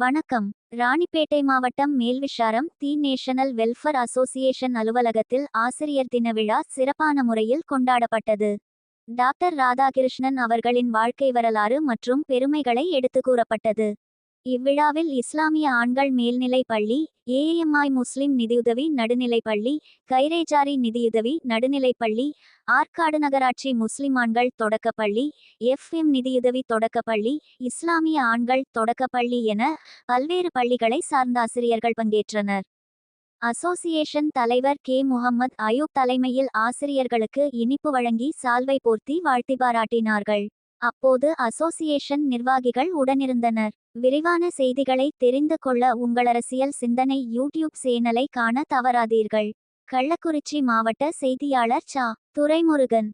வணக்கம். ராணிப்பேட்டை மாவட்டம் Melvisharam the national welfare association அலுவலகத்தில் ஆசிரியர் தின விழா சிறப்பான முறையில் கொண்டாடப்பட்டது. டாக்டர் ராதாகிருஷ்ணன் அவர்களின் வாழ்க்கை வரலாறு மற்றும் பெருமைகளை எடுத்து கூறப்பட்டது. இவ்விழாவில் இஸ்லாமிய ஆண்கள் மேல்நிலைப் பள்ளி ஏஎம்ஐ முஸ்லிம் நிதியுதவி நடுநிலைப் பள்ளி கைரேஜாரி நிதியுதவி நடுநிலைப் பள்ளி ஆற்காடு நகராட்சி முஸ்லிம் ஆண்கள் தொடக்கப்பள்ளி எஃப்எம் நிதியுதவி தொடக்கப்பள்ளி இஸ்லாமிய ஆண்கள் தொடக்கப்பள்ளி என பல்வேறு பள்ளிகளை சார்ந்த ஆசிரியர்கள் பங்கேற்றனர். அசோசியேஷன் தலைவர் கே. முகமது அயூப் தலைமையில் ஆசிரியர்களுக்கு இனிப்பு வழங்கி சால்வை போர்த்தி வாழ்த்தி பாராட்டினார்கள். அப்போது அசோசியேஷன் நிர்வாகிகள் உடனிருந்தனர். விரிவான செய்திகளை தெரிந்து கொள்ள உங்கள் அரசியல் சிந்தனை யூடியூப் சேனலை காண தவறாதீர்கள். கள்ளக்குறிச்சி மாவட்ட செய்தியாளர் சா. துரைமுருகன்.